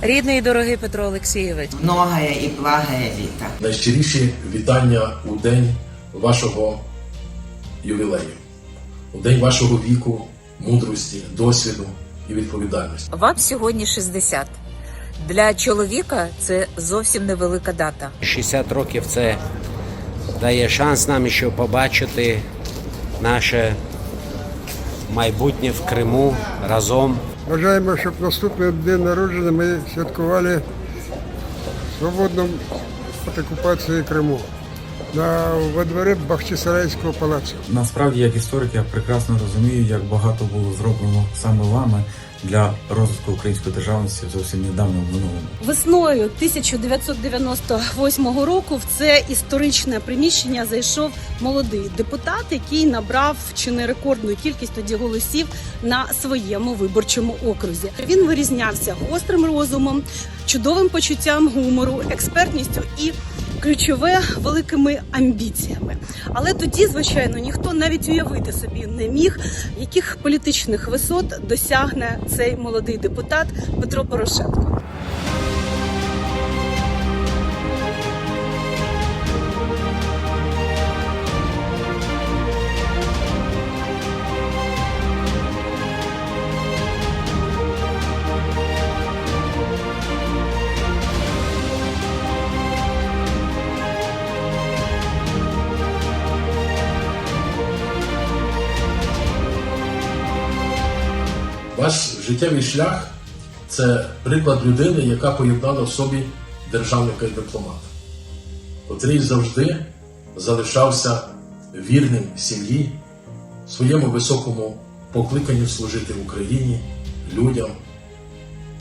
Рідний і дорогий Петро Олексійович. многое и благое лето. Найщиріші вітання у день вашого ювілею, у день вашого віку, мудрості, досвіду і відповідальності. Вам сьогодні 60. Для чоловіка це зовсім невелика дата. 60 років це дає шанс нам ще побачити наше майбутнє в Криму разом. Бажаємо, щоб наступний день народження ми святкували свободно від окупації Криму на во дворі Бахчисарайського палацу. Насправді, як історик, я прекрасно розумію, як багато було зроблено саме вами для розвитку української державності в зовсім недавньому минулому. Весною 1998 року в це історичне приміщення зайшов молодий депутат, який набрав чи не рекордну кількість тоді голосів на своєму виборчому окрузі. Він вирізнявся гострим розумом, чудовим почуттям гумору, експертністю і. Ключове великими амбіціями, але тоді, звичайно, ніхто навіть уявити собі не міг, яких політичних висот досягне цей молодий депутат Петро Порошенко. Життєвий шлях це приклад людини, яка поєднала в собі державника і дипломата, котрий завжди залишався вірним сім'ї, своєму високому покликанню служити Україні, людям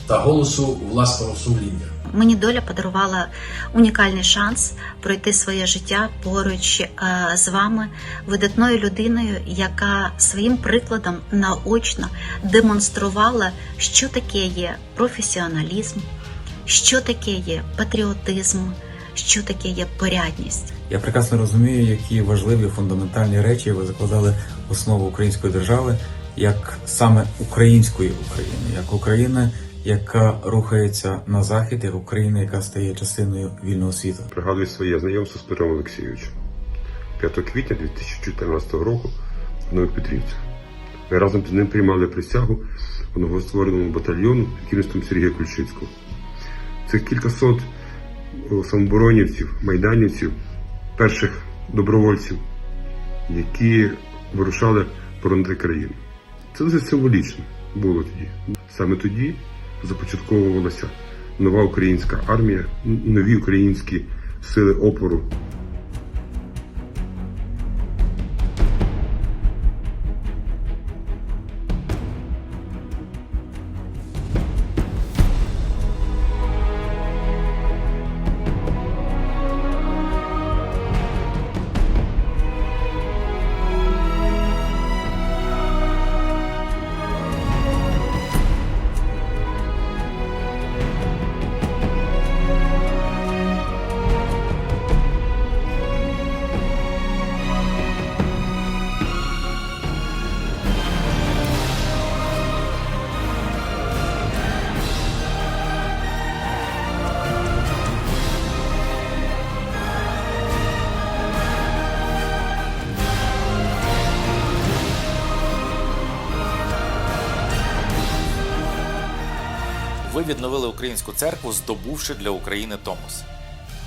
та голосу власного сумління. Мені доля подарувала унікальний шанс пройти своє життя поруч е, з вами, видатною людиною, яка своїм прикладом наочно демонструвала, що таке є професіоналізм, що таке є патріотизм, що таке є порядність. Я прекрасно розумію, які важливі фундаментальні речі ви закладали в основу української держави, як саме української України, як України, яка рухається на захід, як Україна, яка стає частиною вільного світу. Пригадую своє знайомство з Петром Олексійовичем. 5 квітня 2014 року в Нових Петрівцях. Ми разом з ним приймали присягу у новоствореному батальйону керівництвом Сергія Ключицького. Цих кількасот самоборонівців, майданівців, перших добровольців, які вирушали боронити країну. Це дуже символічно було тоді. Саме тоді започатковувалася нова українська армія, нові українські сили опору. Ви відновили українську церкву, здобувши для України Томос.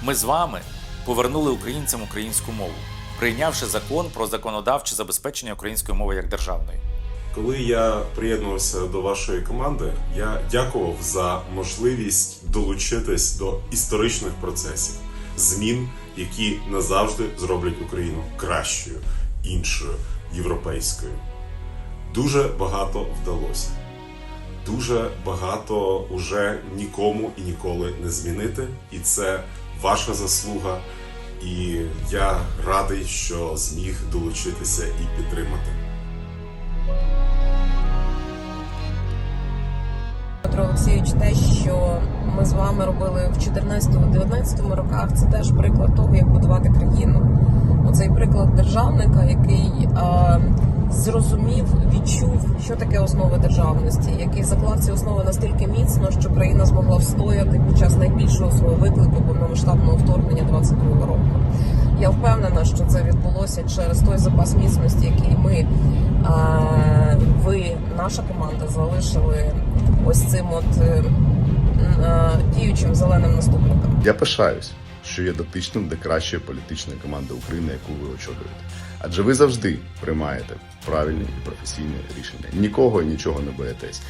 Ми з вами повернули українцям українську мову, прийнявши закон про законодавче забезпечення української мови як державної. Коли я приєднувався до вашої команди, я дякував за можливість долучитись до історичних процесів, змін, які назавжди зроблять Україну кращою, іншою, європейською. Дуже багато вдалося. Дуже багато уже нікому і ніколи не змінити, і це ваша заслуга. І я радий, що зміг долучитися і підтримати. Петро Олексійович, те, що ми з вами робили в 14-19 роках, це теж приклад того, як будувати країну. Оцей приклад державника, який зрозумів, відчув, що таке основи державності, який заклав ці основи настільки міцно, що країна змогла встояти під час найбільшого свого виклику повномасштабного вторгнення 22 року. Я впевнена, що це відбулося через той запас міцності, який ми, ви, наша команда, залишили ось цим от е, діючим зеленим наступникам. Я пишаюсь, що є дотичним до кращої політичної команди України, яку ви очолюєте. Адже ви завжди приймаєте правильне і професійне рішення. Нікого і нічого не боїтесь.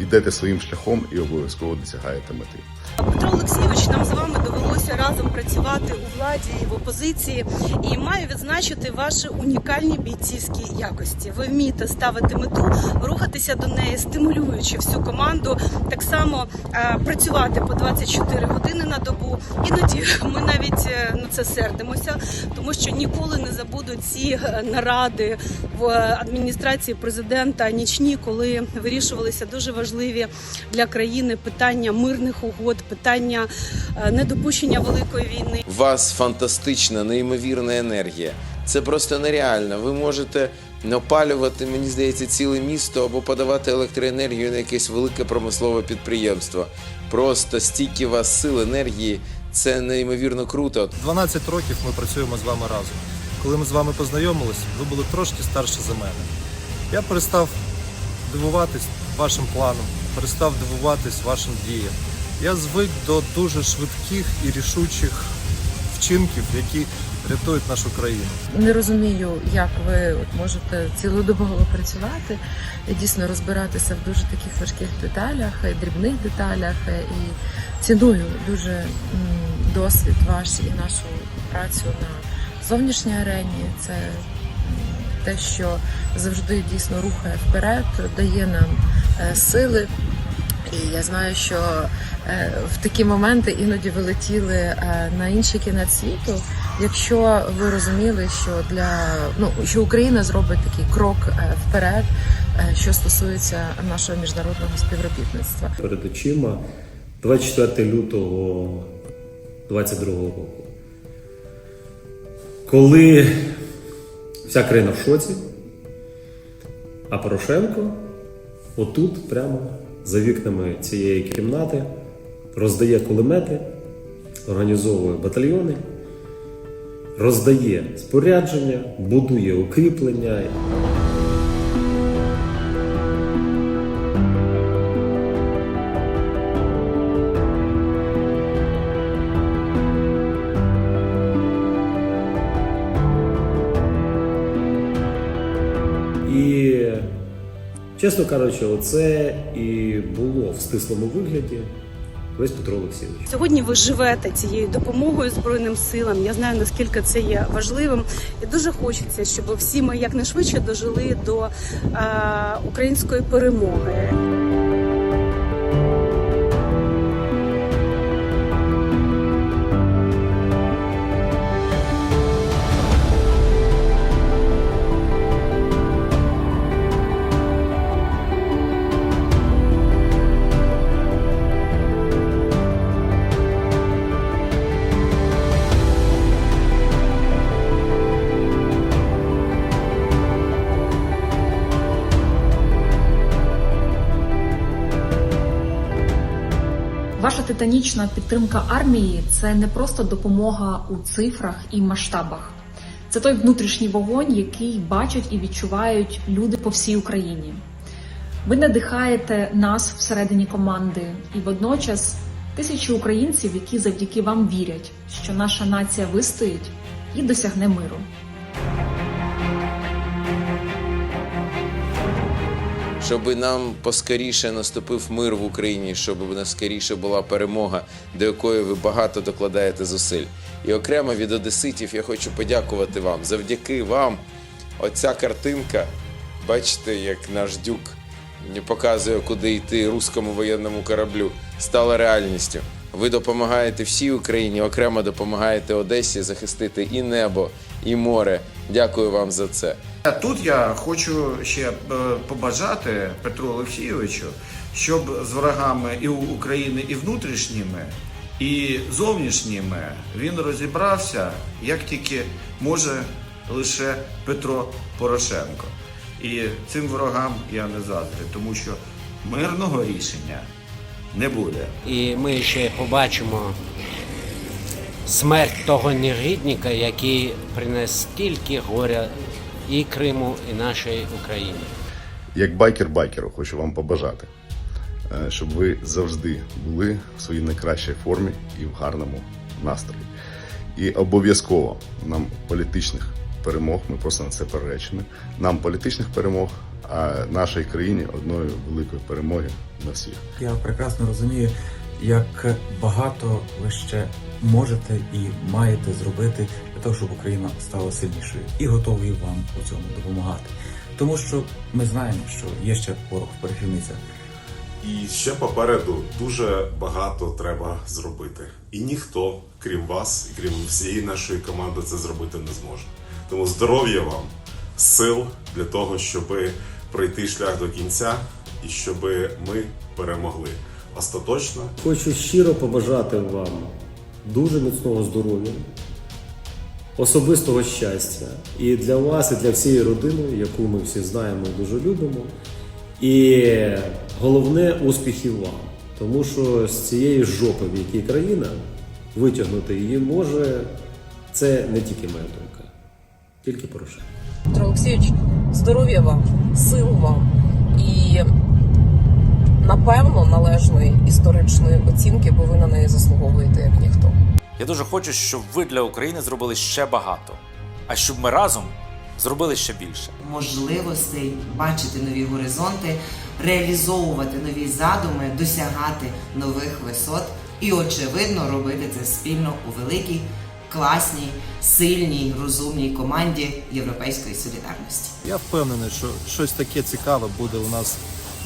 Йдете своїм шляхом і обов'язково досягаєте мети. Петро Олексійович, нам з вами довелося разом працювати у владі і в опозиції, і маю відзначити ваші унікальні бійцівські якості. Ви вмієте ставити мету, рухатися до неї, стимулюючи всю команду, так само е, працювати по 24 години на добу. Іноді ми навіть е, на це сердимося, тому що ніколи не забуду ці е, наради в адміністрації президента нічні, коли вирішувалися дуже важливі для країни питання мирних угод, питання е, недопущення великої війни. У вас фантастична, неймовірна енергія. Це просто нереально. Ви можете опалювати, мені здається, ціле місто або подавати електроенергію на якесь велике промислове підприємство. Просто стільки у вас сил, енергії. Це неймовірно круто. 12 років ми працюємо з вами разом. Коли ми з вами познайомились, ви були трошки старше за мене. Я перестав дивуватись вашим планом, перестав дивуватись вашим діям. Я звик до дуже швидких і рішучих вчинків, які рятують нашу країну. Не розумію, як ви можете цілодобово працювати і дійсно розбиратися в дуже таких важких деталях, дрібних деталях. І ціную дуже досвід ваш і нашу працю на зовнішній арені. Це те, що завжди дійсно рухає вперед, дає нам е, сили. І я знаю, що е, в такі моменти іноді ви летіли е, на інший кінець світу. Якщо ви розуміли, що для ну що Україна зробить такий крок е, вперед, що стосується нашого міжнародного співробітництва. Перед очима 24 лютого 22 року. Коли вся країна в шоці, а Порошенко отут, прямо за вікнами цієї кімнати, роздає кулемети, організовує батальйони, роздає спорядження, будує укріплення. Чесно кажучи, оце і було в стислому вигляді весь Петро Олексійович. Сьогодні ви живете цією допомогою Збройним силам. Я знаю наскільки це є важливим, і дуже хочеться, щоб всі ми якнайшвидше дожили до е, української перемоги. Ваша титанічна підтримка армії це не просто допомога у цифрах і масштабах. Це той внутрішній вогонь, який бачать і відчувають люди по всій Україні. Ви надихаєте нас всередині команди, і водночас тисячі українців, які завдяки вам вірять, що наша нація вистоїть і досягне миру. Щоб нам поскоріше наступив мир в Україні, щоб у нас скоріше була перемога, до якої ви багато докладаєте зусиль. І окремо від одеситів я хочу подякувати вам. Завдяки вам, оця картинка, бачите, як наш дюк показує, куди йти руському воєнному кораблю, стала реальністю. Ви допомагаєте всій Україні, окремо допомагаєте Одесі захистити і небо, і море. Дякую вам за це. Тут я хочу ще е, побажати Петру Олексійовичу, щоб з ворогами і України, і внутрішніми, і зовнішніми він розібрався, як тільки може лише Петро Порошенко. І цим ворогам я не заздрю, тому що мирного рішення не буде. І ми ще побачимо смерть того негідника, який принес стільки горя і Криму, і нашій Україні. Як байкер байкеру хочу вам побажати, е, щоб ви завжди були в своїй найкращій формі і в гарному настрої. І обов'язково нам політичних перемог, ми просто на це переречені. Нам політичних перемог, а нашій країні одної великої перемоги на всіх. Я прекрасно розумію, як багато ви ще можете і маєте зробити для того, щоб Україна стала сильнішою, і готові вам у цьому допомагати. Тому що ми знаємо, що є ще порох в перехівницях. І ще попереду дуже багато треба зробити. І ніхто, крім вас, і крім всієї нашої команди, це зробити не зможе. Тому здоров'я вам, сил для того, щоб пройти шлях до кінця і щоб ми перемогли. Остаточно Хочу щиро побажати вам дуже міцного здоров'я, особистого щастя і для вас, і для всієї родини, яку ми всі знаємо і дуже любимо. І головне успіхів вам. Тому що з цієї жопи, в якій країна, витягнути її може це не тільки моя думка, тільки Порошенко. Петро Олексійович, здоров'я вам, сил вам і напевно належної історичної оцінки, бо ви на неї заслуговуєте як ніхто. Я дуже хочу, щоб ви для України зробили ще багато, а щоб ми разом зробили ще більше. Можливостей бачити нові горизонти, реалізовувати нові задуми, досягати нових висот і, очевидно, робити це спільно у великій, класній, сильній, розумній команді Європейської солідарності. Я впевнений, що щось таке цікаве буде у нас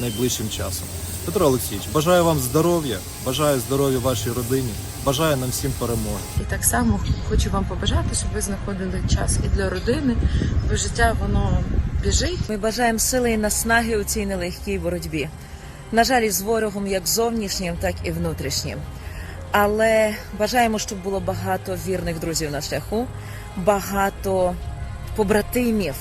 найближчим часом. Петро Олексійович, бажаю вам здоров'я, бажаю здоров'я вашій родині, бажаю нам всім перемоги. І так само хочу вам побажати, щоб ви знаходили час і для родини, бо життя воно біжить. Ми бажаємо сили і наснаги у цій нелегкій боротьбі. На жаль, із ворогом як зовнішнім, так і внутрішнім. Але бажаємо, щоб було багато вірних друзів на шляху, багато побратимів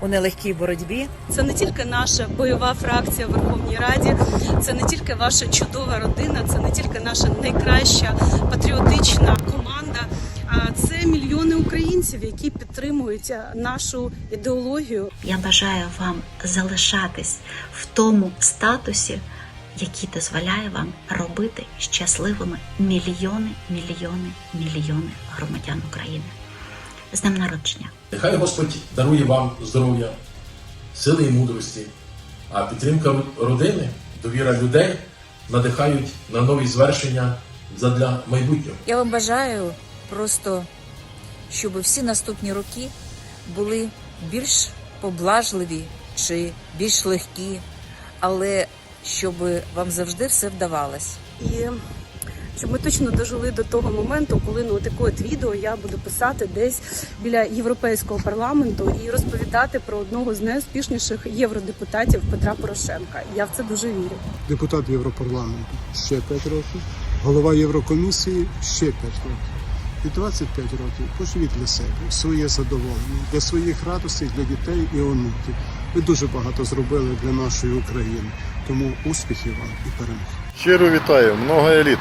у нелегкій боротьбі. Це не тільки наша бойова фракція в Верховній Раді, це не тільки ваша чудова родина, це не тільки наша найкраща патріотична команда. А це мільйони українців, які підтримують нашу ідеологію. Я бажаю вам залишатись в тому статусі, який дозволяє вам робити щасливими мільйони, мільйони, мільйони громадян України. З днем народження! Нехай Господь дарує вам здоров'я, сили і мудрості, а підтримка родини, довіра людей надихають на нові звершення задля майбутнього. Я вам бажаю просто, щоб всі наступні роки були більш поблажливі чи більш легкі, але щоб вам завжди все вдавалось. І щоб ми точно дожили до того моменту, коли ну таке от відео я буду писати десь біля європейського парламенту і розповідати про одного з найуспішніших євродепутатів Петра Порошенка. Я в це дуже вірю. Депутат Європарламенту ще 5 років, голова Єврокомісії ще 5 років. І 25 років поживіть для себе, своє задоволення, для своїх радостей, для дітей і онуків. Ви дуже багато зробили для нашої України. Тому успіхів вам і перемог. Щиро вітаю, много еліт.